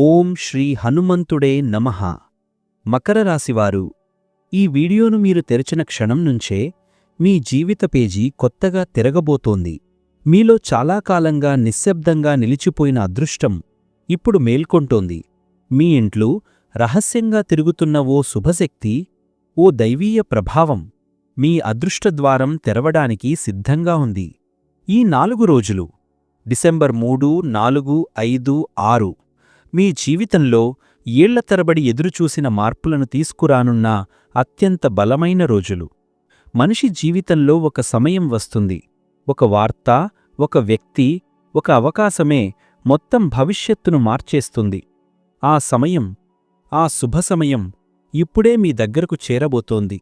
ఓం శ్రీ హనుమంతుడే నమ. మకర రాశివారు ఈ వీడియోను మీరు తెరచిన క్షణం నుంచే మీ జీవిత పేజీ కొత్తగా తిరగబోతోంది. మీలో చాలా కాలంగా నిశ్శబ్దంగా నిలిచిపోయిన అదృష్టం ఇప్పుడు మేల్కొంటోంది. మీ ఇంట్లో రహస్యంగా తిరుగుతున్న ఓ శుభశక్తి ఓ దైవీయ ప్రభావం మీ అదృష్టద్వారం తెరవడానికి సిద్ధంగా ఉంది. ఈ నాలుగు రోజులు డిసెంబర్ మూడు నాలుగు ఐదు ఆరు మీ జీవితంలో ఏళ్ళ తరబడి ఎదురుచూసిన మార్పులను తీసుకురానున్న అత్యంత బలమైన రోజులు. మనిషి జీవితంలో ఒక సమయం వస్తుంది. ఒక వార్త ఒక వ్యక్తి ఒక అవకాశమే మొత్తం భవిష్యత్తును మార్చేస్తుంది. ఆ సమయం ఆ శుభ సమయం ఇప్పుడే మీ దగ్గరకు చేరబోతోంది.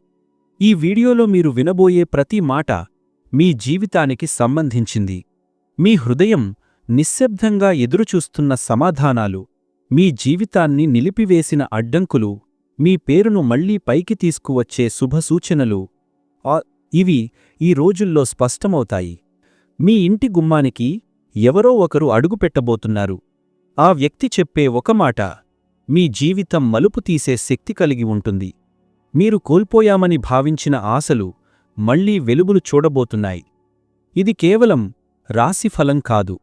ఈ వీడియోలో మీరు వినబోయే ప్రతి మాట మీ జీవితానికి సంబంధించింది. మీ హృదయం నిశ్శబ్దంగా ఎదురుచూస్తున్న సమాధానాలు మీ జీవితాన్ని నిలిపివేసిన అడ్డంకులు మీ పేరును మళ్ళీ పైకి తీసుకువచ్చే శుభసూచనలు ఇవి ఈ రోజుల్లో స్పష్టమవుతాయి. మీ ఇంటి గుమ్మానికి ఎవరో ఒకరు అడుగుపెట్టబోతున్నారు ఆ వ్యక్తి చెప్పే ఒక మాట మీ జీవితం మలుపు తీసే శక్తి కలిగి ఉంటుంది. మీరు కోల్పోయామని భావించిన ఆశలు మళ్ళీ వెలుగులు చూడబోతున్నాయి. ఇది కేవలం రాశిఫలం కాదు.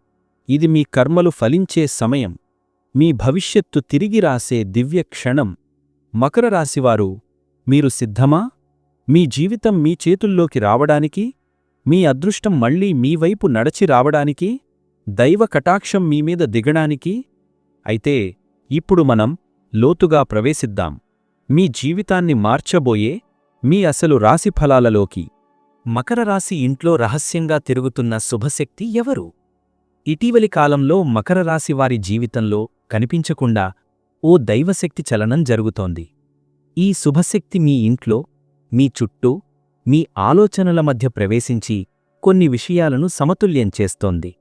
ఇది మీ కర్మలు ఫలించే సమయం. మీ భవిష్యత్తు తిరిగి రాసే దివ్య క్షణం. మకర రాశివారు మీరు సిద్ధమా? మీ జీవితం మీ చేతుల్లోకి రావడానికి మీ అదృష్టం మళ్ళీ మీ వైపు నడచి రావడానికి దైవ కటాక్షం మీమీద దిగడానికి. అయితే ఇప్పుడు మనం లోతుగా ప్రవేశిద్దాం. మీ జీవితాన్ని మార్చబోయే మీ అసలు రాశిఫలాలలోకి మకర రాశి ఇంట్లో రహస్యంగా తిరుగుతున్న శుభశక్తి ఎవరు? ఇటీవలి కాలంలో మకర రాశి వారి జీవితంలో కనిపించకుండా ఓ దైవశక్తి చలనం జరుగుతోంది. ఈ శుభశక్తి మీ ఇంట్లో మీ చుట్టూ మీ ఆలోచనల మధ్య ప్రవేశించి కొన్ని విషయాలను సమతుల్యం చేస్తోంది.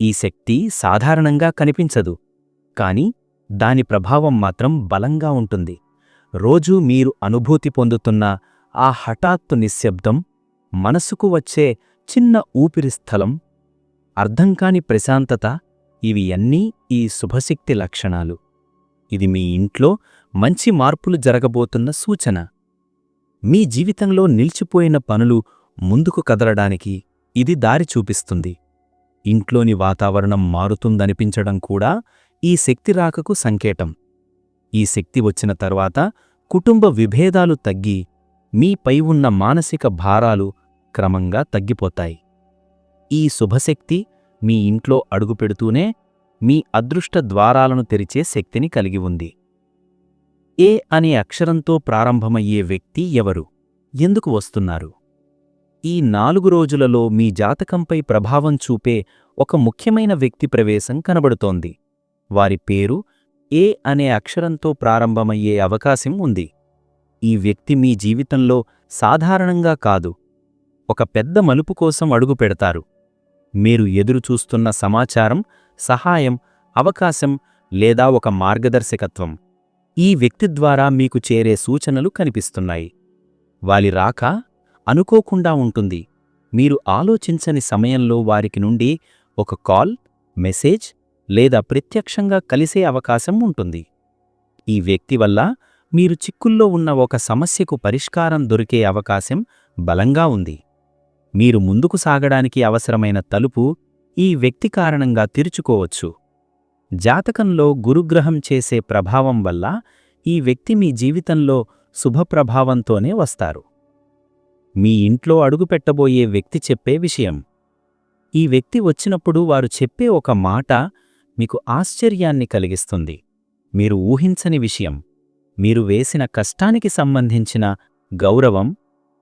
ఈ శక్తి సాధారణంగా కనిపించదు కాని దాని ప్రభావం మాత్రం బలంగా ఉంటుంది. రోజూ మీరు అనుభూతి పొందుతున్న ఆ హఠాత్తు నిశ్శబ్దం మనసుకు వచ్చే చిన్న ఊపిరి స్థలం అర్థంకాని ప్రశాంతత ఇవి అన్నీ ఈ శుభశక్తి లక్షణాలు. ఇది మీ ఇంట్లో మంచి మార్పులు జరగబోతున్న సూచన. మీ జీవితంలో నిలిచిపోయిన పనులు ముందుకు కదలడానికి ఇది దారి చూపిస్తుంది. ఇంట్లోని వాతావరణం మారుతుందనిపించడం కూడా ఈ శక్తి రాకకు సంకేతం. ఈ శక్తి వచ్చిన తర్వాత కుటుంబ విభేదాలు తగ్గి మీపై ఉన్న మానసిక భారాలు క్రమంగా తగ్గిపోతాయి. ఈ శుభశక్తి మీ ఇంట్లో అడుగుపెడుతూనే మీ అదృష్ట ద్వారాలను తెరిచే శక్తిని కలిగి ఉంది. ఏ అనే అక్షరంతో ప్రారంభమయ్యే వ్యక్తి ఎవరు? ఎందుకు వస్తున్నారు? ఈ నాలుగు రోజులలో మీ జాతకంపై ప్రభావం చూపే ఒక ముఖ్యమైన వ్యక్తి ప్రవేశం కనబడుతోంది. వారి పేరు ఏ అనే అక్షరంతో ప్రారంభమయ్యే అవకాశం ఉంది. ఈ వ్యక్తి మీ జీవితంలో సాధారణంగా కాదు. ఒక పెద్ద మలుపు కోసం అడుగు పెడతారు. మీరు ఎదురుచూస్తున్న సమాచారం సహాయం అవకాశం లేదా ఒక మార్గదర్శకత్వం. ఈ వ్యక్తి ద్వారా మీకు చేరే సూచనలు కనిపిస్తున్నాయి. వారి రాక అనుకోకుండా ఉంటుంది. మీరు ఆలోచించని సమయంలో వారికి నుండి ఒక కాల్ మెసేజ్ లేదా ప్రత్యక్షంగా కలిసే అవకాశం ఉంటుంది. ఈ వ్యక్తి వల్ల మీరు చిక్కుల్లో ఉన్న ఒక సమస్యకు పరిష్కారం దొరికే అవకాశం బలంగా ఉంది. మీరు ముందుకు సాగడానికి అవసరమైన తలుపు ఈ వ్యక్తి కారణంగా తెరుచుకోవచ్చు. జాతకంలో గురుగ్రహం చేసే ప్రభావం వల్ల ఈ వ్యక్తి మీ జీవితంలో శుభప్రభావంతోనే వస్తారు. మీ ఇంట్లో అడుగుపెట్టబోయే వ్యక్తి చెప్పే విషయం. ఈ వ్యక్తి వచ్చినప్పుడు వారు చెప్పే ఒక మాట మీకు ఆశ్చర్యాన్ని కలిగిస్తుంది. మీరు ఊహించని విషయం. మీరు వేసిన కష్టానికి సంబంధించిన గౌరవం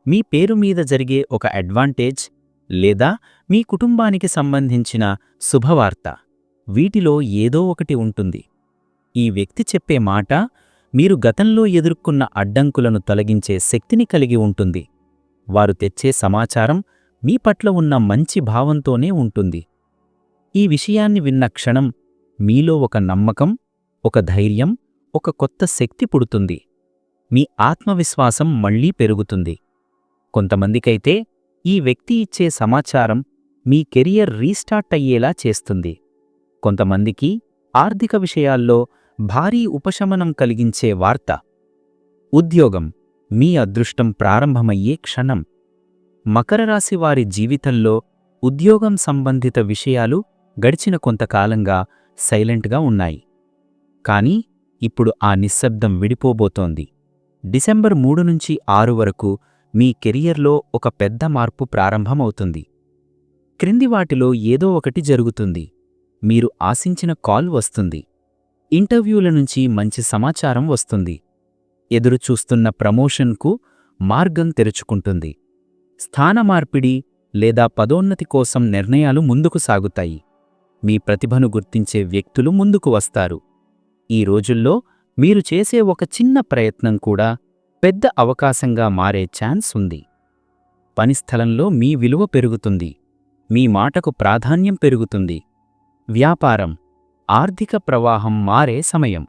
మీ పేరు మీద జరిగే ఒక అడ్వాంటేజ్ లేదా మీ కుటుంబానికి సంబంధించిన శుభవార్త వీటిలో ఏదో ఒకటి ఉంటుంది. ఈ వ్యక్తి చెప్పే మాట మీరు గతంలో ఎదుర్కొన్న అడ్డంకులను తొలగించే శక్తిని కలిగి ఉంటుంది. వారు తెచ్చే సమాచారం మీ పట్ల ఉన్న మంచి భావంతోనే ఉంటుంది. ఈ విషయాన్ని విన్న క్షణం మీలో ఒక నమ్మకం ఒక ధైర్యం ఒక కొత్త శక్తి పుడుతుంది. మీ ఆత్మవిశ్వాసం మళ్ళీ పెరుగుతుంది. కొంతమందికైతే ఈ వ్యక్తి ఇచ్చే సమాచారం మీ కెరియర్ రీస్టార్ట్ అయ్యేలా చేస్తుంది. కొంతమందికి ఆర్థిక విషయాల్లో భారీ ఉపశమనం కలిగించే వార్త. ఉద్యోగం మీ అదృష్టం ప్రారంభమయ్యే క్షణం. మకర రాశి వారి జీవితంలో ఉద్యోగం సంబంధిత విషయాలు గడిచిన కొంతకాలంగా సైలెంట్గా ఉన్నాయి. కానీ ఇప్పుడు ఆ నిశ్శబ్దం విడిపోబోతోంది. డిసెంబర్ మూడు నుంచి ఆరు వరకు మీ కెరియర్లో ఒక పెద్ద మార్పు ప్రారంభమవుతుంది. క్రింది వాటిలో ఏదో ఒకటి జరుగుతుంది. మీరు ఆశించిన కాల్ వస్తుంది. ఇంటర్వ్యూల నుంచి మంచి సమాచారం వస్తుంది. ఎదురుచూస్తున్న ప్రమోషన్కు మార్గం తెరుచుకుంటుంది. స్థాన మార్పిడి లేదా పదోన్నతి కోసం నిర్ణయాలు ముందుకు సాగుతాయి. మీ ప్రతిభను గుర్తించే వ్యక్తులు ముందుకు వస్తారు. ఈ రోజుల్లో మీరు చేసే ఒక చిన్న ప్రయత్నం కూడా పెద్ద అవకాశంగా మారే ఛాన్స్ ఉంది. పనిస్థలంలో మీ విలువ పెరుగుతుంది. మీ మాటకు ప్రాధాన్యం పెరుగుతుంది. వ్యాపారం ఆర్థిక ప్రవాహం మారే సమయం.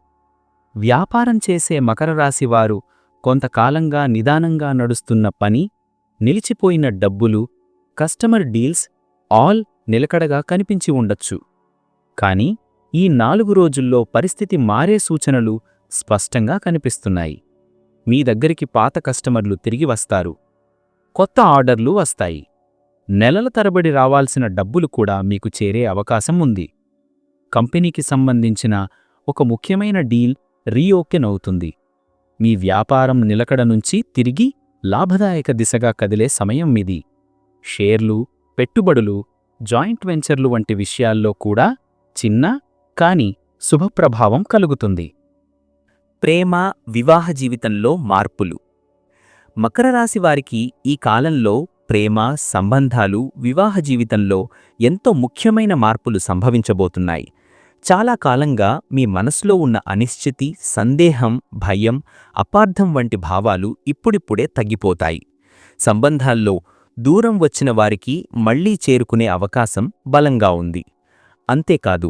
వ్యాపారం చేసే మకర రాశివారు కొంతకాలంగా నిదానంగా నడుస్తున్న పని నిలిచిపోయిన డబ్బులు కస్టమర్ డీల్స్ ఆల్ నిలకడగా కనిపించి ఉండొచ్చు. కానీ ఈ నాలుగు రోజుల్లో పరిస్థితి మారే సూచనలు స్పష్టంగా కనిపిస్తున్నాయి. మీ దగ్గరికి పాత కస్టమర్లు తిరిగి వస్తారు. కొత్త ఆర్డర్లు వస్తాయి. నెలల తరబడి రావాల్సిన డబ్బులు కూడా మీకు చేరే అవకాశం ఉంది. కంపెనీకి సంబంధించిన ఒక ముఖ్యమైన డీల్ రీఓకెన్ అవుతుంది. మీ వ్యాపారం నిలకడ నుంచి తిరిగి లాభదాయక దిశగా కదిలే సమయం ఇది. షేర్లు పెట్టుబడులు జాయింట్ వెంచర్లు వంటి విషయాల్లో కూడా చిన్న కాని శుభప్రభావం కలుగుతుంది. ప్రేమ వివాహ జీవితంలో మార్పులు. మకర రాశి వారికి ఈ కాలంలో ప్రేమ సంబంధాలు వివాహ జీవితంలో ఎంతో ముఖ్యమైన మార్పులు సంభవించబోతున్నాయి. చాలా కాలంగా మీ మనసులో ఉన్న అనిశ్చితి సందేహం భయం అపార్థం వంటి భావాలు ఇప్పుడిప్పుడే తగ్గిపోతాయి. సంబంధాల్లో దూరం వచ్చిన వారికి మళ్ళీ చేరుకునే అవకాశం బలంగా ఉంది. అంతేకాదు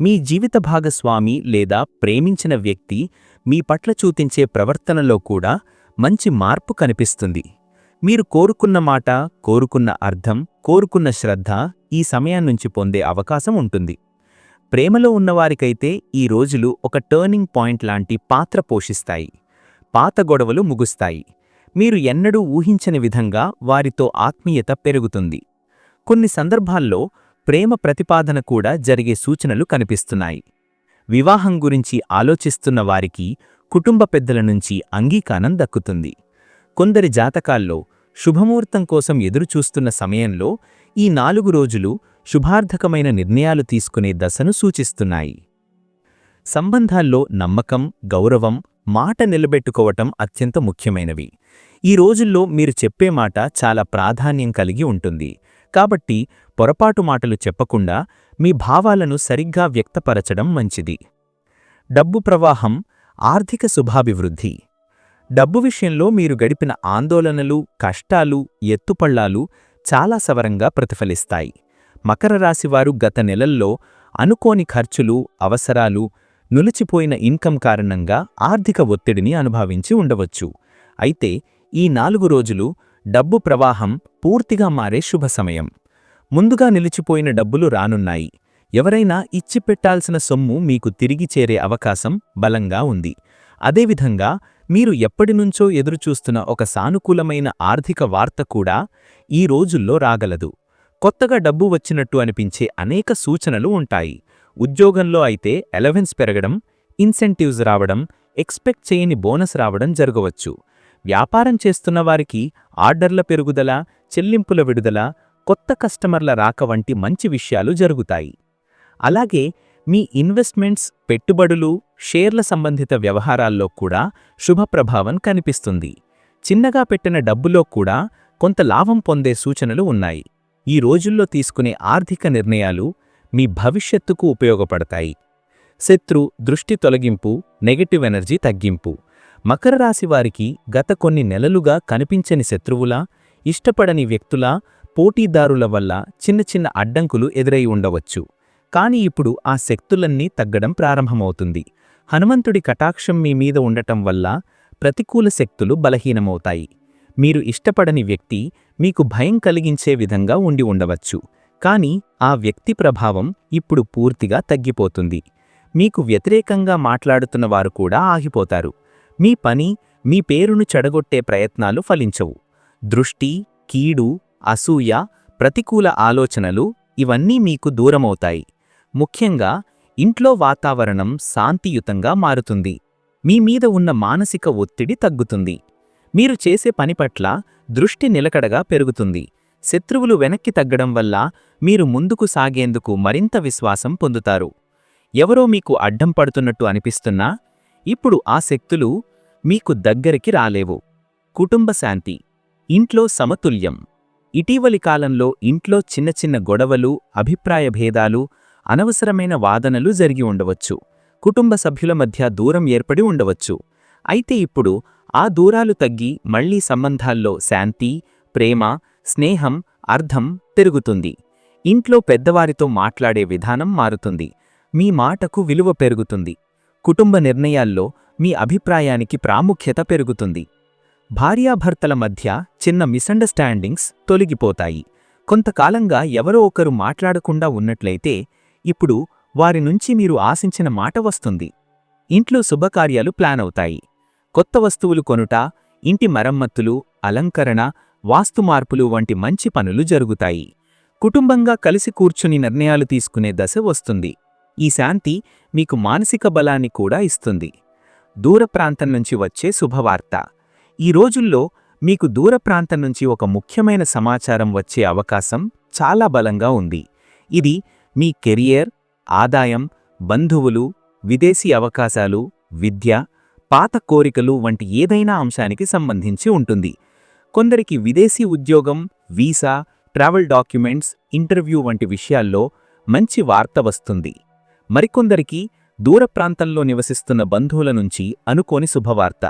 మీ జీవిత భాగస్వామి లేదా ప్రేమించిన వ్యక్తి మీ పట్ల చూపించే ప్రవర్తనలో కూడా మంచి మార్పు కనిపిస్తుంది. మీరు కోరుకున్న మాట కోరుకున్న అర్థం కోరుకున్న శ్రద్ధ ఈ సమయాన్నుంచి పొందే అవకాశం ఉంటుంది. ప్రేమలో ఉన్నవారికైతే ఈ రోజులు ఒక టర్నింగ్ పాయింట్ లాంటి పాత్ర పోషిస్తాయి. పాత గొడవలు ముగుస్తాయి. మీరు ఎన్నడూ ఊహించని విధంగా వారితో ఆత్మీయత పెరుగుతుంది. కొన్ని సందర్భాల్లో ప్రేమ ప్రతిపాదన కూడా జరిగే సూచనలు కనిపిస్తున్నాయి. వివాహం గురించి ఆలోచిస్తున్న వారికి కుటుంబ పెద్దల నుంచి అంగీకారం దక్కుతుంది. కొందరి జాతకాల్లో శుభముహూర్తం కోసం ఎదురుచూస్తున్న సమయంలో ఈ నాలుగు రోజులు శుభార్థకమైన నిర్ణయాలు తీసుకునే దశను సూచిస్తున్నాయి. సంబంధాల్లో నమ్మకం గౌరవం మాట నిలబెట్టుకోవటం అత్యంత ముఖ్యమైనవి. ఈ రోజుల్లో మీరు చెప్పే మాట చాలా ప్రాధాన్యం కలిగి ఉంటుంది. కాబట్టి పొరపాటు మాటలు చెప్పకుండా మీ భావాలను సరిగ్గా వ్యక్తపరచడం మంచిది. డబ్బు ప్రవాహం ఆర్థిక శుభాభివృద్ధి. డబ్బు విషయంలో మీరు గడిపిన ఆందోళనలు కష్టాలు ఎత్తుపళ్ళాలు చాలా సవరంగా ప్రతిఫలిస్తాయి. మకర రాశివారు గత నెలల్లో అనుకోని ఖర్చులు అవసరాలు నులిచిపోయిన ఇన్కమ్ కారణంగా ఆర్థిక ఒత్తిడిని అనుభవించి ఉండవచ్చు. అయితే ఈ నాలుగు రోజులు డబ్బు ప్రవాహం పూర్తిగా మారే శుభ సమయం. ముందుగా నిలిచిపోయిన డబ్బులు రానున్నాయి. ఎవరైనా ఇచ్చిపెట్టాల్సిన సొమ్ము మీకు తిరిగి చేరే అవకాశం బలంగా ఉంది. అదేవిధంగా మీరు ఎప్పటినుంచో ఎదురుచూస్తున్న ఒక సానుకూలమైన ఆర్థిక వార్త కూడా ఈ రోజుల్లో రాగలదు. కొత్తగా డబ్బు వచ్చినట్టు అనిపించే అనేక సూచనలు ఉంటాయి. ఉద్యోగంలో అయితే ఎలవెన్స్ పెరగడం ఇన్సెంటివ్స్ రావడం ఎక్స్పెక్ట్ చేయని బోనస్ రావడం జరగవచ్చు. వ్యాపారం చేస్తున్న వారికి ఆర్డర్ల పెరుగుదల చెల్లింపుల విడుదల కొత్త కస్టమర్ల రాక వంటి మంచి విషయాలు జరుగుతాయి. అలాగే మీ ఇన్వెస్ట్మెంట్స్ పెట్టుబడులు షేర్ల సంబంధిత వ్యవహారాల్లో కూడా శుభప్రభావం కనిపిస్తుంది. చిన్నగా పెట్టిన డబ్బులో కూడా కొంత లాభం పొందే సూచనలు ఉన్నాయి. ఈ రోజుల్లో తీసుకునే ఆర్థిక నిర్ణయాలు మీ భవిష్యత్తుకు ఉపయోగపడతాయి. శత్రు దృష్టి తొలగింపు నెగటివ్ ఎనర్జీ తగ్గింపు. మకర రాశి వారికి గత కొన్ని నెలలుగా కనిపించని శత్రువులా ఇష్టపడని వ్యక్తుల పోటీదారుల వల్ల చిన్న చిన్న అడ్డంకులు ఎదురై ఉండవచ్చు. కాని ఇప్పుడు ఆ శక్తులన్నీ తగ్గడం ప్రారంభమవుతుంది. హనుమంతుడి కటాక్షం మీ మీద ఉండటం వల్ల ప్రతికూల శక్తులు బలహీనమవుతాయి. మీరు ఇష్టపడని వ్యక్తి మీకు భయం కలిగించే విధంగా ఉండి ఉండవచ్చు. కాని ఆ వ్యక్తి ప్రభావం ఇప్పుడు పూర్తిగా తగ్గిపోతుంది. మీకు వ్యతిరేకంగా మాట్లాడుతున్న వారు కూడా ఆగిపోతారు. మీ పని మీ పేరును చెడగొట్టే ప్రయత్నాలు ఫలించవు. దృష్టి కీడు అసూయ ప్రతికూల ఆలోచనలు ఇవన్నీ మీకు దూరమవుతాయి. ముఖ్యంగా ఇంట్లో వాతావరణం శాంతియుతంగా మారుతుంది. మీ మీద ఉన్న మానసిక ఒత్తిడి తగ్గుతుంది. మీరు చేసే పని పట్ల దృష్టి నిలకడగా పెరుగుతుంది. శత్రువులు వెనక్కి తగ్గడం వల్ల మీరు ముందుకు సాగేందుకు మరింత విశ్వాసం పొందుతారు. ఎవరో మీకు అడ్డం పడుతున్నట్టు అనిపిస్తున్నా ఇప్పుడు ఆ శక్తులు మీకు దగ్గరికి రాలేవు. కుటుంబ శాంతి ఇంట్లో సమతుల్యం. ఇటీవలి కాలంలో ఇంట్లో చిన్న చిన్న గొడవలు అభిప్రాయ భేదాలు అనవసరమైన వాదనలు జరిగి ఉండవచ్చు. కుటుంబ సభ్యుల మధ్య దూరం ఏర్పడి ఉండవచ్చు. అయితే ఇప్పుడు ఆ దూరాలు తగ్గి మళ్ళీ సంబంధాల్లో శాంతి ప్రేమ స్నేహం అర్థం పెరుగుతుంది. ఇంట్లో పెద్దవారితో మాట్లాడే విధానం మారుతుంది. మీ మాటకు విలువ పెరుగుతుంది. కుటుంబ నిర్ణయాల్లో మీ అభిప్రాయానికి ప్రాముఖ్యత పెరుగుతుంది. భార్యాభర్తల మధ్య చిన్న మిస్అండర్స్టాండింగ్స్ తొలగిపోతాయి. కొంతకాలంగా ఎవరో ఒకరు మాట్లాడకుండా ఉన్నట్లయితే ఇప్పుడు వారి నుంచి మీరు ఆశించిన మాట వస్తుంది. ఇంట్లో శుభకార్యాలు ప్లాన్ అవుతాయి కొత్త వస్తువులు కొనుట ఇంటి మరమ్మత్తులు అలంకరణ వాస్తు మార్పులు వంటి మంచి పనులు జరుగుతాయి. కుటుంబంగా కలిసి కూర్చుని నిర్ణయాలు తీసుకునే దశ వస్తుంది. ఈ శాంతి మీకు మానసిక బలాన్ని కూడా ఇస్తుంది. దూర ప్రాంతం నుంచి వచ్చే శుభవార్త. ఈ రోజుల్లో మీకు దూర ప్రాంతం నుంచి ఒక ముఖ్యమైన సమాచారం వచ్చే అవకాశం చాలా బలంగా ఉంది. ఇది మీ కెరియర్ ఆదాయం బంధువులు విదేశీ అవకాశాలు విద్య పాత కోరికలు వంటి ఏదైనా అంశానికి సంబంధించి ఉంటుంది. కొందరికి విదేశీ ఉద్యోగం వీసా ట్రావెల్ డాక్యుమెంట్స్ ఇంటర్వ్యూ వంటి విషయాల్లో మంచి వార్త వస్తుంది. మరికొందరికి దూర ప్రాంతంలో నివసిస్తున్న బంధువుల నుంచి అనుకోని శుభవార్త.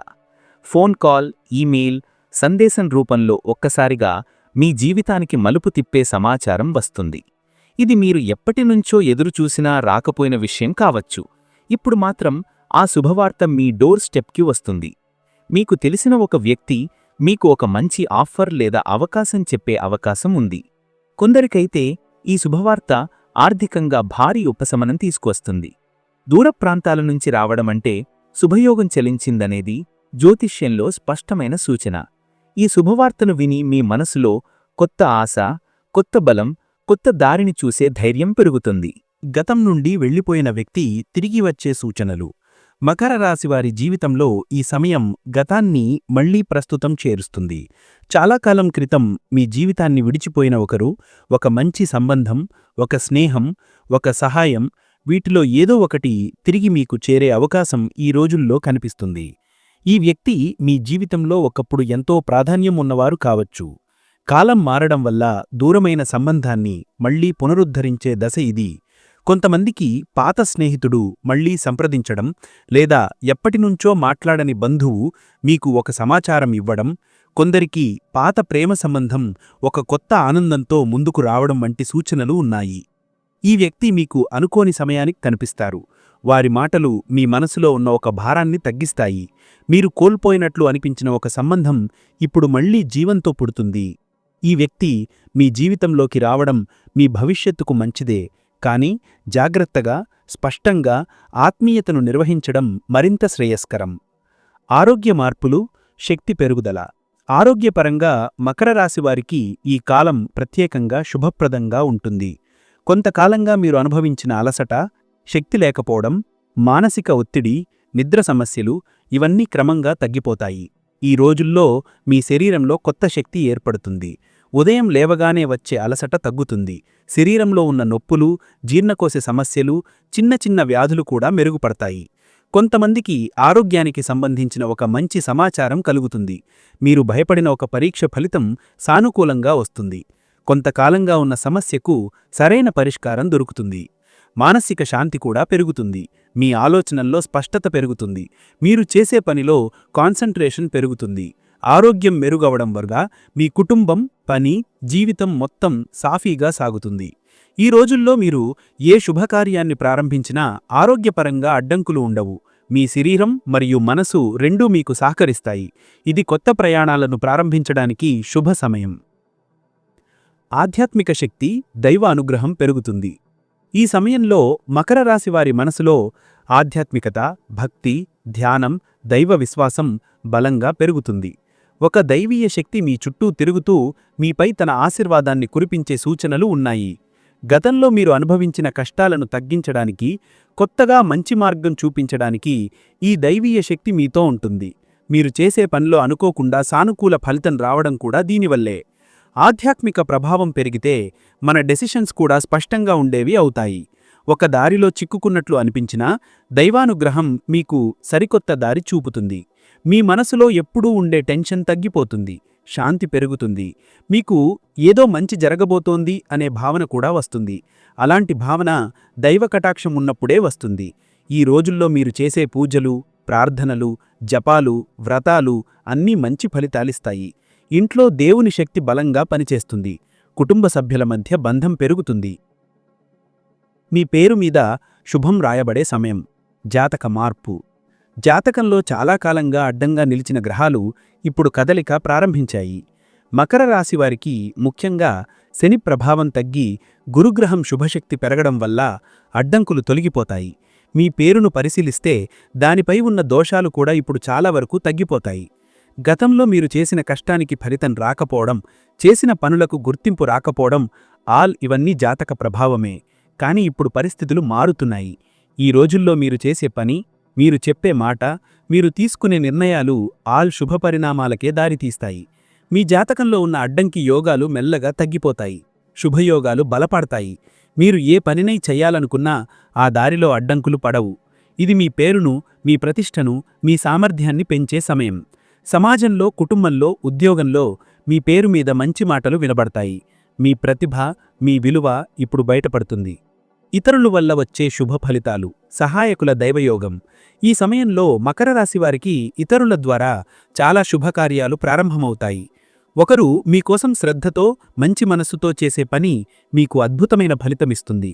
ఫోన్ కాల్ ఈమెయిల్ సందేశం రూపంలో ఒక్కసారిగా మీ జీవితానికి మలుపు తిప్పే సమాచారం వస్తుంది. ఇది మీరు ఎప్పటినుంచో ఎదురుచూసినా రాకపోయిన విషయం కావచ్చు. ఇప్పుడు మాత్రం ఆ శుభవార్త మీ డోర్ స్టెప్కి వస్తుంది. మీకు తెలిసిన ఒక వ్యక్తి మీకు ఒక మంచి ఆఫర్ లేదా అవకాశం చెప్పే అవకాశం ఉంది. కొందరికైతే ఈ శుభవార్త ఆర్థికంగా భారీ ఉపశమనం తీసుకువస్తుంది. దూర ప్రాంతాల నుంచి రావడమంటే శుభయోగం చెలించిందనేది జ్యోతిష్యంలో స్పష్టమైన సూచన. ఈ శుభవార్తను విని మీ మనసులో కొత్త ఆశ కొత్త బలం కొత్త దారిని చూసే ధైర్యం పెరుగుతుంది. గతం నుండి వెళ్ళిపోయిన వ్యక్తి తిరిగి వచ్చే సూచనలు. మకర రాశివారి జీవితంలో ఈ సమయం గతాన్ని మళ్ళీ ప్రస్తుతం చేరుస్తుంది. చాలా కాలం క్రితం మీ జీవితాన్ని విడిచిపోయిన ఒకరు ఒక మంచి సంబంధం ఒక స్నేహం ఒక సహాయం వీటిలో ఏదో ఒకటి తిరిగి మీకు చేరే అవకాశం ఈ రోజుల్లో కనిపిస్తుంది. ఈ వ్యక్తి మీ జీవితంలో ఒకప్పుడు ఎంతో ప్రాధాన్యం ఉన్నవారు కావచ్చు. కాలం మారడం వల్ల దూరమైన సంబంధాన్ని మళ్ళీ పునరుద్ధరించే దశ ఇది. కొంతమందికి పాత స్నేహితుడు మళ్ళీ సంప్రదించడం లేదా ఎప్పటినుంచో మాట్లాడని బంధువు మీకు ఒక సమాచారం ఇవ్వడం కొందరికి పాత ప్రేమ సంబంధం ఒక కొత్త ఆనందంతో ముందుకు రావడం వంటి సూచనలు ఉన్నాయి. ఈ వ్యక్తి మీకు అనుకోని సమయానికి కనిపిస్తారు. వారి మాటలు మీ మనసులో ఉన్న ఒక భారాన్ని తగ్గిస్తాయి. మీరు కోల్పోయినట్లు అనిపించిన ఒక సంబంధం ఇప్పుడు మళ్ళీ జీవంతో పుడుతుంది. ఈ వ్యక్తి మీ జీవితంలోకి రావడం మీ భవిష్యత్తుకు మంచిదే. కానీ జాగ్రత్తగా స్పష్టంగా ఆత్మీయతను నిర్వహించడం మరింత శ్రేయస్కరం. ఆరోగ్య మార్పులు శక్తి పెరుగుదల. ఆరోగ్యపరంగా మకర రాశివారికి ఈ కాలం ప్రత్యేకంగా శుభప్రదంగా ఉంటుంది. కొంతకాలంగా మీరు అనుభవించిన అలసట శక్తి లేకపోవడం మానసిక ఒత్తిడి నిద్ర సమస్యలు ఇవన్నీ క్రమంగా తగ్గిపోతాయి. ఈ రోజుల్లో మీ శరీరంలో కొత్త శక్తి ఏర్పడుతుంది. ఉదయం లేవగానే వచ్చే అలసట తగ్గుతుంది. శరీరంలో ఉన్న నొప్పులు జీర్ణకోశ సమస్యలు చిన్న చిన్న వ్యాధులు కూడా మెరుగుపడతాయి. కొంతమందికి ఆరోగ్యానికి సంబంధించిన ఒక మంచి సమాచారం కలుగుతుంది. మీరు భయపడిన ఒక పరీక్ష ఫలితం సానుకూలంగా వస్తుంది. కొంతకాలంగా ఉన్న సమస్యకు సరైన పరిష్కారం దొరుకుతుంది. మానసిక శాంతి కూడా పెరుగుతుంది. మీ ఆలోచనల్లో స్పష్టత పెరుగుతుంది. మీరు చేసే పనిలో కాన్సంట్రేషన్ పెరుగుతుంది. ఆరోగ్యం మెరుగవడం వల్ల మీ కుటుంబం పని జీవితం మొత్తం సాఫీగా సాగుతుంది. ఈ రోజుల్లో మీరు ఏ శుభకార్యాన్ని ప్రారంభించినా ఆరోగ్యపరంగా అడ్డంకులు ఉండవు. మీ శరీరం మరియు మనసు రెండూ మీకు సహకరిస్తాయి. ఇది కొత్త ప్రయాణాలను ప్రారంభించడానికి శుభ సమయం. ఆధ్యాత్మిక శక్తి దైవ అనుగ్రహం పెరుగుతుంది. ఈ సమయంలో మకర రాశి వారి మనసులో ఆధ్యాత్మికత భక్తి ధ్యానం దైవ విశ్వాసం బలంగా పెరుగుతుంది. ఒక దైవీయ శక్తి మీ చుట్టూ తిరుగుతూ మీపై తన ఆశీర్వాదాన్ని కురిపించే సూచనలు ఉన్నాయి. గతంలో మీరు అనుభవించిన కష్టాలను తగ్గించడానికి కొత్తగా మంచి మార్గం చూపించడానికి ఈ దైవీయ శక్తి మీతో ఉంటుంది. మీరు చేసే పనిలో అనుకోకుండా సానుకూల ఫలితం రావడం కూడా దీనివల్లే. ఆధ్యాత్మిక ప్రభావం పెరిగితే మన డెసిషన్స్ కూడా స్పష్టంగా ఉండేవి అవుతాయి. ఒక దారిలో చిక్కుకున్నట్లు అనిపించినా దైవానుగ్రహం మీకు సరికొత్త దారి చూపుతుంది. మీ మనసులో ఎప్పుడూ ఉండే టెన్షన్ తగ్గిపోతుంది శాంతి పెరుగుతుంది మీకు ఏదో మంచి జరగబోతోంది అనే భావన కూడా వస్తుంది. అలాంటి భావన దైవ కటాక్షం ఉన్నప్పుడే వస్తుంది. ఈ రోజుల్లో మీరు చేసే పూజలు ప్రార్థనలు జపాలు వ్రతాలు అన్నీ మంచి ఫలితాలిస్తాయి. ఇంట్లో దేవుని శక్తి బలంగా పనిచేస్తుంది. కుటుంబ సభ్యుల మధ్య బంధం పెరుగుతుంది. మీ పేరు మీద శుభం రాయబడే సమయం. జాతక మార్పు. జాతకంలో చాలా కాలంగా అడ్డంగా నిలిచిన గ్రహాలు ఇప్పుడు కదలిక ప్రారంభించాయి. మకర రాశి వారికి ముఖ్యంగా శని ప్రభావం తగ్గి గురుగ్రహం శుభశక్తి పెరగడం వల్ల అడ్డంకులు తొలగిపోతాయి. మీ పేరును పరిశీలిస్తే దానిపై ఉన్న దోషాలు కూడా ఇప్పుడు చాలా వరకు తగ్గిపోతాయి. గతంలో మీరు చేసిన కష్టానికి ఫలితం రాకపోవడం చేసిన పనులకు గుర్తింపు రాకపోవడం ఆల్ ఇవన్నీ జాతక ప్రభావమే. కాని ఇప్పుడు పరిస్థితులు మారుతున్నాయి. ఈ రోజుల్లో మీరు చేసే పని మీరు చెప్పే మాట మీరు తీసుకునే నిర్ణయాలు ఆల్ శుభపరిణామాలకే దారితీస్తాయి. మీ జాతకంలో ఉన్న అడ్డంకి యోగాలు మెల్లగా తగ్గిపోతాయి. శుభయోగాలు బలపడతాయి. మీరు ఏ పనినై చెయ్యాలనుకున్నా ఆ దారిలో అడ్డంకులు పడవు. ఇది మీ పేరును మీ ప్రతిష్టను మీ సామర్థ్యాన్ని పెంచే సమయం. సమాజంలో కుటుంబంలో ఉద్యోగంలో మీ పేరు మీద మంచి మాటలు వినబడతాయి. మీ ప్రతిభ మీ విలువ ఇప్పుడు బయటపడుతుంది. ఇతరుల వల్ల వచ్చే శుభ ఫలితాలు సహాయకుల దైవయోగం. ఈ సమయంలో మకర రాశి వారికి ఇతరుల ద్వారా చాలా శుభకార్యాలు ప్రారంభమవుతాయి. ఒకరు మీకోసం శ్రద్ధతో మంచి మనస్సుతో చేసే పని మీకు అద్భుతమైన ఫలితమిస్తుంది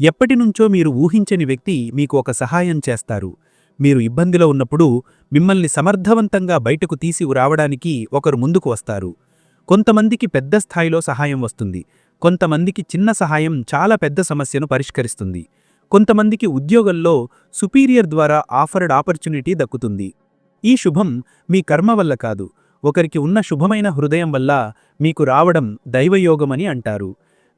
ఎప్పటినుంచో మీరు ఊహించని వ్యక్తి మీకు ఒక సహాయం చేస్తారు. మీరు ఇబ్బందిలో ఉన్నప్పుడు మిమ్మల్ని సమర్థవంతంగా బయటకు తీసి రావడానికి ఒకరు ముందుకు వస్తారు. కొంతమందికి పెద్ద స్థాయిలో సహాయం వస్తుంది. కొంతమందికి చిన్న సహాయం చాలా పెద్ద సమస్యను పరిష్కరిస్తుంది. కొంతమందికి ఉద్యోగంలో సుపీరియర్ ద్వారా ఆఫర్డ్ ఆపర్చునిటీ దక్కుతుంది. ఈ శుభం మీ కర్మ వల్ల కాదు. ఒకరికి ఉన్న శుభమైన హృదయం వల్ల మీకు రావడం దైవయోగమని అంటారు.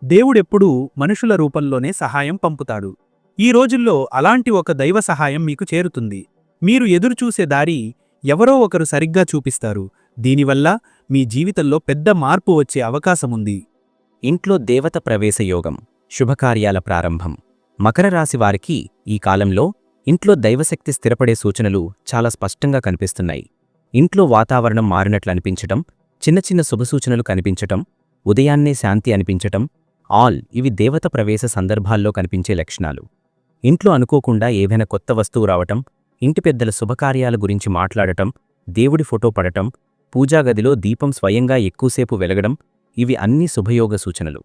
దేవుడెప్పుడూ మనుషుల రూపంలోనే సహాయం పంపుతాడు. ఈ రోజుల్లో అలాంటి ఒక దైవ సహాయం మీకు చేరుతుంది. మీరు ఎదురుచూసే దారి ఎవరో ఒకరు సరిగ్గా చూపిస్తారు. దీనివల్ల మీ జీవితంలో పెద్ద మార్పు వచ్చే అవకాశముంది. ఇంట్లో దేవత ప్రవేశ యోగం శుభకార్యాల ప్రారంభం. మకర రాశి వారికి ఈ కాలంలో ఇంట్లో దైవశక్తి స్థిరపడే సూచనలు చాలా స్పష్టంగా కనిపిస్తున్నాయి. ఇంట్లో వాతావరణం మారినట్లు అనిపించటం చిన్న చిన్న శుభసూచనలు కనిపించటం ఉదయాన్నే శాంతి అనిపించటం ఆల్ ఇవి దేవత ప్రవేశ సందర్భాల్లో కనిపించే లక్షణాలు. ఇంట్లో అనుకోకుండా ఏవైనా కొత్త వస్తువు రావటం ఇంటి పెద్దల శుభకార్యాల గురించి మాట్లాడటం దేవుడి ఫోటో పడటం పూజాగదిలో దీపం స్వయంగా ఎక్కువసేపు వెలగడం ఇవి అన్నీ శుభయోగ సూచనలు.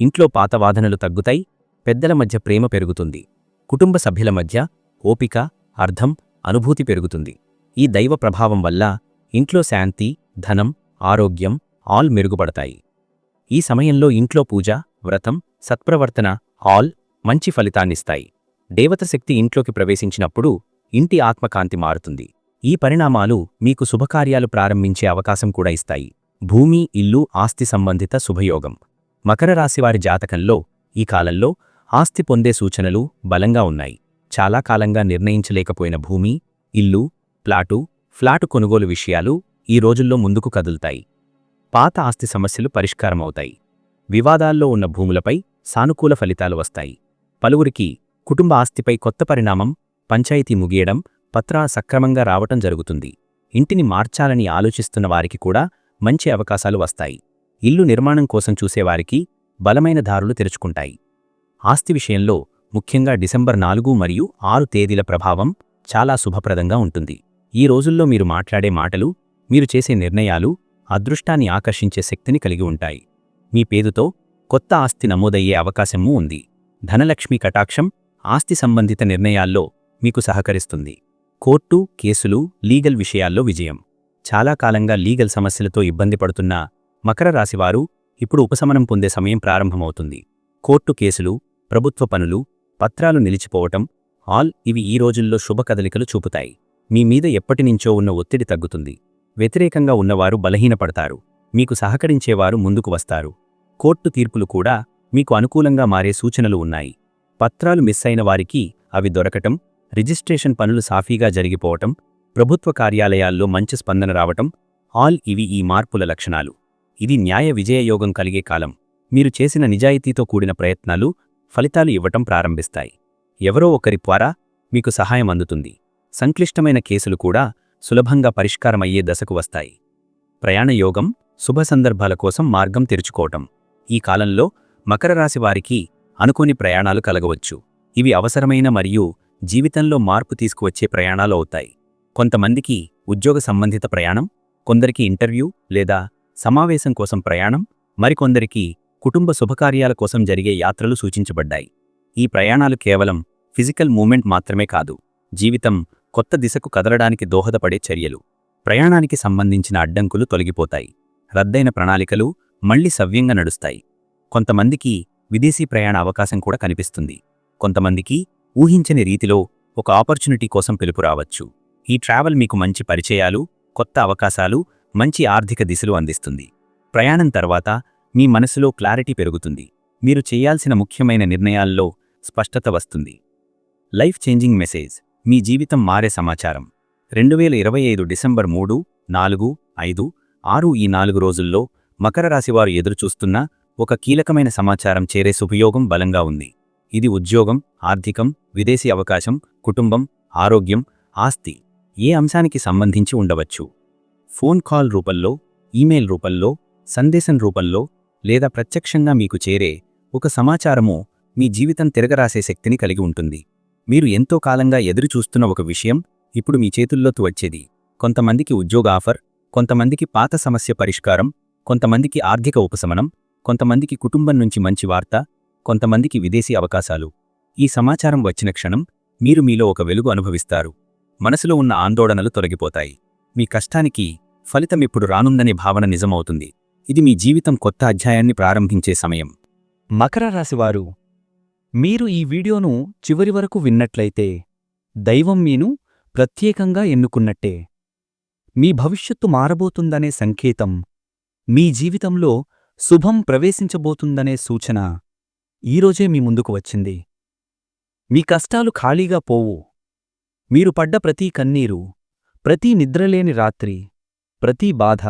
ఇంట్లో పాతవాదనలు తగ్గుతాయి పెద్దల మధ్య ప్రేమ పెరుగుతుంది. కుటుంబ సభ్యుల మధ్య ఓపిక అర్థం అనుభూతి పెరుగుతుంది. ఈ దైవ ప్రభావం వల్ల ఇంట్లో శాంతి ధనం ఆరోగ్యం ఆల్ మెరుగుపడతాయి. ఈ సమయంలో ఇంట్లో పూజ వ్రతం సత్ప్రవర్తన ఆల్ మంచి ఫలితాన్నిస్తాయి. దేవతశక్తి ఇంట్లోకి ప్రవేశించినప్పుడు ఇంటి ఆత్మకాంతి మారుతుంది. ఈ పరిణామాలు మీకు శుభకార్యాలు ప్రారంభించే అవకాశం కూడా ఇస్తాయి. భూమి ఇల్లు ఆస్తి సంబంధిత శుభయోగం. మకర రాశివారి జాతకంలో ఈ కాలంలో ఆస్తి పొందే సూచనలు బలంగా ఉన్నాయి. చాలా కాలంగా నిర్ణయించలేకపోయిన భూమి ఇల్లు ప్లాటు ఫ్లాటు కొనుగోలు విషయాలు ఈ రోజుల్లో ముందుకు కదులుతాయి. పాత ఆస్తి సమస్యలు పరిష్కారమవుతాయి. వివాదాల్లో ఉన్న భూములపై సానుకూల ఫలితాలు వస్తాయి. పలువురికి కుటుంబ ఆస్తిపై కొత్త పరిణామం పంచాయతీ ముగియడం పత్రాలు సక్రమంగా రావటం జరుగుతుంది. ఇంటిని మార్చాలని ఆలోచిస్తున్న వారికి కూడా మంచి అవకాశాలు వస్తాయి. ఇల్లు నిర్మాణం కోసం చూసేవారికి బలమైన దారులు తెరుచుకుంటాయి. ఆస్తి విషయంలో ముఖ్యంగా డిసెంబర్ నాలుగు మరియు ఆరు తేదీల ప్రభావం చాలా శుభప్రదంగా ఉంటుంది. ఈ రోజుల్లో మీరు మాట్లాడే మాటలు మీరు చేసే నిర్ణయాలు అదృష్టాన్ని ఆకర్షించే శక్తిని కలిగి ఉంటాయి. మీ పేరుతో కొత్త ఆస్తి నమోదయ్యే అవకాశమూ ఉంది. ధనలక్ష్మి కటాక్షం ఆస్తి సంబంధిత నిర్ణయాల్లో మీకు సహకరిస్తుంది. కోర్టు కేసులు లీగల్ విషయాల్లో విజయం. చాలా కాలంగా లీగల్ సమస్యలతో ఇబ్బంది పడుతున్న మకర రాశివారు ఇప్పుడు ఉపశమనం పొందే సమయం ప్రారంభమవుతుంది. కోర్టు కేసులు ప్రభుత్వ పనులు పత్రాలు నిలిచిపోవటం ఆల్ ఇవి ఈ రోజుల్లో శుభ కదలికలు చూపుతాయి. మీ మీద ఎప్పటినుంచో ఉన్న ఒత్తిడి తగ్గుతుంది. వ్యతిరేకంగా ఉన్నవారు బలహీనపడతారు. మీకు సహకరించేవారు ముందుకు వస్తారు. కోర్టు తీర్పులు కూడా మీకు అనుకూలంగా మారే సూచనలు ఉన్నాయి. పత్రాలు మిస్ అయిన వారికి అవి దొరకటం రిజిస్ట్రేషన్ పనులు సాఫీగా జరిగిపోవటం ప్రభుత్వ కార్యాలయాల్లో మంచి స్పందన రావటం ఆల్ ఇవి ఈ మార్పుల లక్షణాలు. ఇది న్యాయ విజయయోగం కలిగే కాలం. మీరు చేసిన నిజాయితీతో కూడిన ప్రయత్నాలు ఫలితాలు ఇవ్వటం ప్రారంభిస్తాయి. ఎవరో ఒకరి ద్వారా మీకు సహాయం అందుతుంది. సంక్లిష్టమైన కేసులు కూడా సులభంగా పరిష్కారమయ్యే దశకు వస్తాయి. ప్రయాణయోగం శుభ సందర్భాల కోసం మార్గం తెరుచుకోవటం. ఈ కాలంలో మకర రాశి వారికి అనుకోని ప్రయాణాలు కలగవచ్చు. ఇవి అవసరమైన మరియు జీవితంలో మార్పు తీసుకువచ్చే ప్రయాణాలు అవుతాయి. కొంతమందికి ఉద్యోగ సంబంధిత ప్రయాణం కొందరికి ఇంటర్వ్యూ లేదా సమావేశం కోసం ప్రయాణం మరికొందరికి కుటుంబ శుభకార్యాల కోసం జరిగే యాత్రలు సూచించబడ్డాయి. ఈ ప్రయాణాలు కేవలం ఫిజికల్ మూమెంట్ మాత్రమే కాదు జీవితం కొత్త దిశకు కదలడానికి దోహదపడే చర్యలు. ప్రయాణానికి సంబంధించిన అడ్డంకులు తొలగిపోతాయి రద్దయిన ప్రణాళికలు మళ్ళీ సవ్యంగా నడుస్తాయి. కొంతమందికి విదేశీ ప్రయాణ అవకాశం కూడా కనిపిస్తుంది. కొంతమందికి ఊహించని రీతిలో ఒక ఆపర్చునిటీ కోసం పిలుపు రావచ్చు. ఈ ట్రావెల్ మీకు మంచి పరిచయాలు కొత్త అవకాశాలు మంచి ఆర్థిక దిశలు అందిస్తుంది. ప్రయాణం తర్వాత మీ మనసులో క్లారిటీ పెరుగుతుంది. మీరు చేయాల్సిన ముఖ్యమైన నిర్ణయాల్లో స్పష్టత వస్తుంది. Life changing message. మీ జీవితం మారే సమాచారం. రెండు వేల ఇరవై ఐదు డిసెంబర్ మూడు నాలుగు ఐదు ఆరు ఈ నాలుగు రోజుల్లో మకర రాశివారు ఎదురుచూస్తున్న ఒక కీలకమైన సమాచారం చేరే సుపయోగం బలంగా ఉంది. ఇది ఉద్యోగం ఆర్థికం విదేశీ అవకాశం కుటుంబం ఆరోగ్యం ఆస్తి. ఏ అంశానికి సంబంధించి ఉండవచ్చు? ఫోన్ కాల్ రూపంలో ఈమెయిల్ రూపంలో సందేశం రూపంలో లేదా ప్రత్యక్షంగా మీకు చేరే ఒక సమాచారము మీ జీవితం తిరగరాసే శక్తిని కలిగి ఉంటుంది. మీరు ఎంతో కాలంగా ఎదురుచూస్తున్న ఒక విషయం ఇప్పుడు మీ చేతుల్లోకి వచ్చేది. కొంతమందికి ఉద్యోగ ఆఫర్ కొంతమందికి పాత సమస్య పరిష్కారం కొంతమందికి ఆర్థిక ఉపశమనం కొంతమందికి కుటుంబం నుంచి మంచి వార్త కొంతమందికి విదేశీ అవకాశాలు. ఈ సమాచారం వచ్చిన క్షణం మీరు మీలో ఒక వెలుగు అనుభవిస్తారు. మనసులో ఉన్న ఆందోళనలు తొలగిపోతాయి. మీ కష్టానికి ఫలితం ఇప్పుడు రానుందనే భావన నిజమవుతుంది. ఇది మీ జీవితం కొత్త అధ్యాయాన్ని ప్రారంభించే సమయం. మకర రాశివారు మీరు ఈ వీడియోను చివరి వరకు విన్నట్లయితే దైవం మీను ప్రత్యేకంగా ఎన్నుకున్నట్టే. మీ భవిష్యత్తు మారబోతుందనే సంకేతం మీ జీవితంలో శుభం ప్రవేశించబోతుందనే సూచన ఈరోజే మీ ముందుకు వచ్చింది. మీ కష్టాలు ఖాళీగా పోవు. మీరు పడ్డ ప్రతి కన్నీరు ప్రతి నిద్రలేని రాత్రి ప్రతి బాధ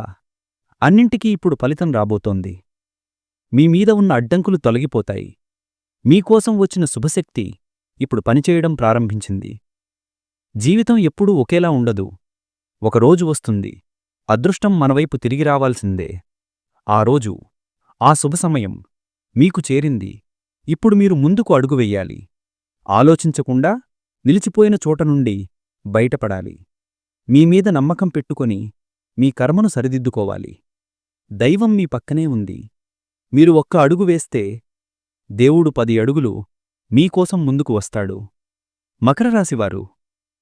అన్నింటికీ ఇప్పుడు ఫలితం రాబోతోంది. మీ మీద ఉన్న అడ్డంకులు తొలగిపోతాయి. మీకోసం వచ్చిన శుభశక్తి ఇప్పుడు పనిచేయడం ప్రారంభించింది. జీవితం ఎప్పుడూ ఒకేలా ఉండదు. ఒకరోజు వస్తుంది. అదృష్టం మనవైపు తిరిగి రావాల్సిందే. ఆ రోజు ఆ శుభ సమయం మీకు చేరింది. ఇప్పుడు మీరు ముందుకు అడుగు వెయ్యాలి ఆలోచించకుండా నిలిచిపోయిన చోట నుండి బయటపడాలి. మీమీద నమ్మకం పెట్టుకొని మీ కర్మను సరిదిద్దుకోవాలి. దైవం మీ పక్కనే ఉంది. మీరు ఒక్క అడుగు వేస్తే దేవుడు పది అడుగులు మీకోసం ముందుకు వస్తాడు. మకర రాశివారు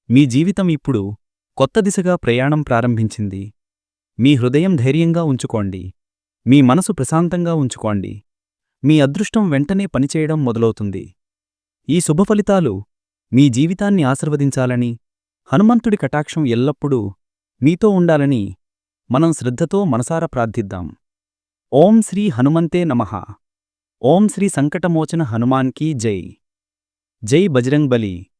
మీ జీవితం ఇప్పుడు కొత్త దిశగా ప్రయాణం ప్రారంభించింది. మీ హృదయం ధైర్యంగా ఉంచుకోండి. మీ మనసు ప్రశాంతంగా ఉంచుకోండి. మీ అదృష్టం వెంటనే పనిచేయడం మొదలవుతుంది. ఈ శుభఫలితాలు మీ జీవితాన్ని ఆశీర్వదించాలని హనుమంతుడి కటాక్షం ఎల్లప్పుడూ మీతో ఉండాలని మనం శ్రద్ధతో మనసారా ప్రార్థిద్దాం. ఓం శ్రీ హనుమంతే నమ. ఓం శ్రీ సంకటమోచన హనుమాన్కీ జై. జై బజరంగ్ బలి.